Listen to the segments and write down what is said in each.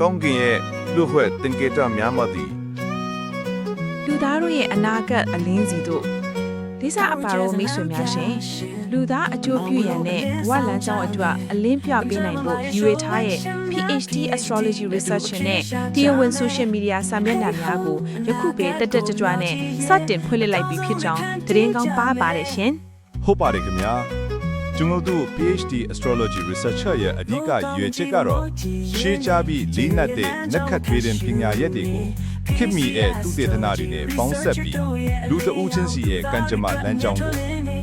ကောင်းကင်ရဲ့လူခွဲတင်ကေတများမသည်လူသားတို့ရဲ့အနာဂတ်အလင်းစီတို့လိစာအပါရောမိတ်ဆွေများရှင်လူသားအကျိုးပြုရန်နဲ့ဘဝလမ်းကြောင်းအတွက်အလင်းပြပေးနိုင်ဖို့ယူရထားရဲ့ PhD Astrology Research နဲ့တရားဝင် social media စာမျက်နှာများကိုယခုပဲတက်တက်ကြွကြွနဲ့စတင်ဖွင့်လှစ်လိုက်ပြီးဖြစ်ကြောင်းသတင်းကောင်းပါပါတယ်ရှင်ဟုတ်ပါတယ်ခင်ဗျာ ကျွန်တော်တို့ PhD Astrology Researcher ရဲ့အဓိကရည်ရွယ်ချက်ကတော့ရှေးချပြီးလေးနက်တဲ့နက်ခတ်ထွေးတဲ့ပညာရက်တွေကိုခင်မီရဲ့သူတေသနာတွေနဲ့ပေါင်းဆက်ပြီးလူတဦးချင်းစီရဲ့ကံကြမ္မာလမ်းကြောင်း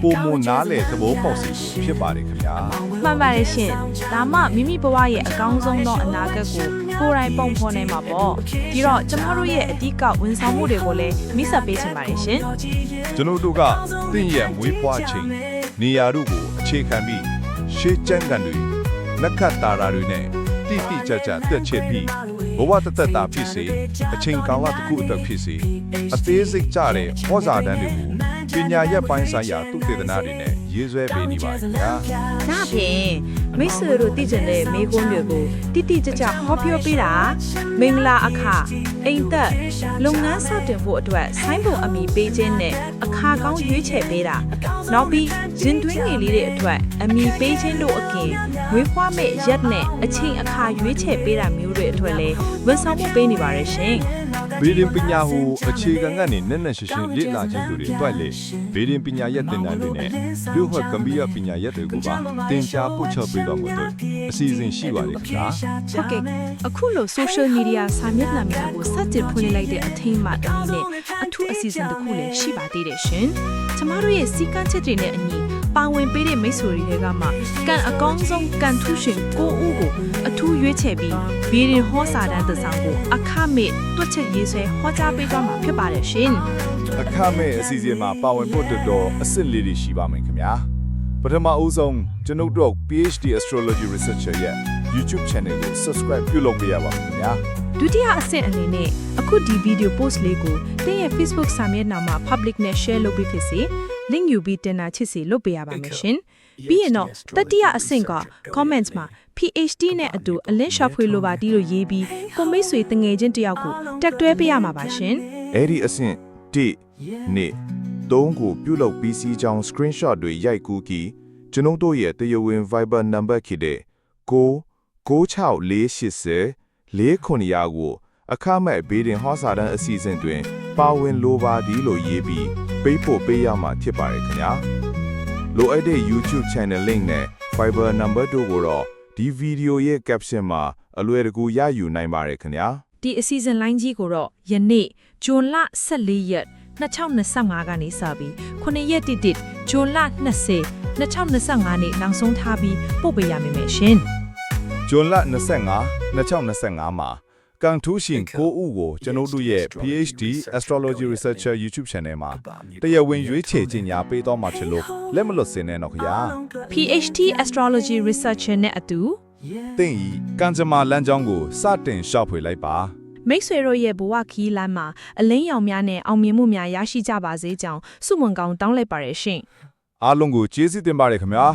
ကိုပုံမနားလေသဘောပေါက်စေဖို့ဖြစ်ပါတယ်ခင်ဗျာမှန်ပါတယ်ရှင်ဒါမှမိမိဘဝရဲ့အကောင်းဆုံးသောအနာဂတ်ကိုကိုယ်တိုင်ပုံဖော်နိုင်မှာပေါ့ပြီးတော့ကျမတို့ရဲ့အဓိကဝန်ဆောင်မှုတွေကိုလည်းမိတ်ဆက်ပေးချင်ပါတယ်ရှင်ကျွန်တော်တို့ကတင့်ရဲ့မွေးဖွားချိန်နေရာတို့ကို အခြေခံပြီးရှေးကျန်းကန်တွေလက်ခတ်တာရာတွေနဲ့တိတိကျကျတက်ချက်ပြီးဘဝတသက်တာဖြစ်စေအချိန်ကာလတစ်ခုအတွက်ဖြစ်စေအသေးစိတ်ကြတဲ့ဟောစာတန်းတွေကိုပညာရက်ပိုင်းဆိုင်ရာသူတေသနာတွေနဲ့ရေးဆွဲပေးနေပါခင်ဗျာ။ဒါဖြင့် မိတ်ဆွေတို့တည်ကျင်တဲ့မိကွန်းတွေကိုတိတိကျကျဟောပြောပေးတာမင်္ဂလာအခအိမ်သက်လုပ်ငန်းစတင်ဖို့အတွက်ဆိုင်းပုံအမိပေးခြင်းနဲ့အခါကောင်းရွေးချယ်ပေးတာနောက်ပြီးရင်သွင်းငယ်လေးတွေအတွက်အမိပေးခြင်းတို့အပြင်ဝေးဖွားမဲ့ရက်နဲ့အချိန်အခါရွေးချယ်ပေးတာမျိုးတွေအတွက်လည်းဝန်ဆောင်မှုပေးနေပါရရှင်။ ဗေဒင်ပညာဟူအခြေခံကနေနက်နက်ရှိရှိလေ့လာခြင်းတို့တွေအတွက်လေဗေဒင်ပညာရက်သင်တန်းတွေနဲ့လူ့ဟွက်ကမ္ဘာပညာရက်တွေကိုပါသင်ကြားပို့ချပေးတော်မူတို့အစီအစဉ်ရှိပါတယ်ခင်ဗျာဟုတ်ကဲ့အခုလို social media စာမျက်နှာများကိုစတင်ဖွင့်လှစ်လိုက်တဲ့အထိမ်းအမှတ်အနည်းနဲ့အထူးအစီအစဉ်တစ်ခုလည်းရှိပါသေးတယ်ရှင်။ကျမတို့ရဲ့စီကန်းချက်တွေနဲ့အညီ ပါဝင်ပေးတဲ့မိတ်ဆွေတွေကမှကန်အကောင်းဆုံးကန်ထူးရှင်ကိုဦးကိုအထူးရွေးချယ်ပြီးဗီဒီဟောစာတန်းတစ်စောင်ကိုအခမဲ့တွက်ချက်ရေးဆွဲဟောကြားပေးသွားမှာဖြစ်ပါတယ်ရှင်။အခမဲ့အစီအစဉ်မှာပါဝင်ဖို့တော်တော်အစ်စ်လေးတွေရှိပါမယ်ခင်ဗျာပထမအဦးဆုံးကျွန်ုပ်တို့ PhD Astrology Researcher ရဲ့ YouTube Channel ကို Subscribe ပြုလုပ်ပေးရပါမယ်ခင်ဗျာဒုတိယအဆင့်အနေနဲ့အခုဒီဗီဒီယို post လေးကိုတင်းရဲ့ Facebook စာမျက်နှာမှာ public နဲ့ share လုပ်ပြီးဖြစ်စေ link ယူပြီးတင်တာချစ်စီလုပ်ပေးရပါမယ်ရှင်။ပြီးရင်တော့တတိယအဆင့်က comments မှာ PhD နဲ့အတူအလင်းရှာဖွေလိုပါတီးလို့ရေးပြီးကိုမိတ်ဆွေတငယ်ချင်းတယောက်ကိုတက်တွဲပေးရမှာပါရှင်။အဲ့ဒီအဆင့်1နေ့3ကိုပြုလုပ်ပြီးစီးကြောင်း screenshot တွေရိုက်ကူးပြီးကျွန်ုပ်တို့ရဲ့တရားဝင် Viber number ဖြစ်တဲ့9 96480 4900ကိုအခမဲ့ဘေးတင်ဟောစာတန်းအစီအစဉ်တွင် ပါဝင်လိုပါသည်လို့ရေးပြီး ပေးဖို့ပေးရမှာဖြစ်ပါတယ်ခင်ဗျာလိုအပ်တဲ့ YouTube channel link နဲ့ Viber number တို့ကိုတော့ဒီဗီဒီယိုရဲ့ caption မှာအလွယ်တကူရယူနိုင်ပါတယ်ခင်ဗျာဒီအစီအစဉ်လိုင်းကြီးကိုတော့ယနေ့ဇွန်လ14ရက်2025ကနေစပြီး9ရက်တိတိဇွန်လ20 2025နေ့နောက်ဆုံးထားပြီးပို့ပေးရမယ်မယ်ရှင်ဇွန်လ25 2025မှာ ကန်ထူးရှင်ကိုဦးကိုကျွန်ုပ်တို့ရဲ့ PhD Astrology Researcher YouTube Channel မှာတရားဝင်ရွေးချယ်ခြင်းညာပေးတော့မှာဖြစ်လို့လက်မလွတ်စင်နဲ့တော့ခရား PhD Astrology Researcher နဲ့အတူတင့်ဤကံကြမ္မာလမ်းကြောင်းကိုစတင်ရှောက်ဖွေလိုက်ပါမိတ်ဆွေတို့ရဲ့ဘဝခီးလမ်းမှာအလင်းရောင်များနဲ့အောင်မြင်မှုများရရှိကြပါစေကြောင်းဆုမွန်ကောင်းတောင်းလိုက်ပါရရှင်အားလုံးကိုကျေးဇူးတင်ပါတယ်ခင်ဗျာ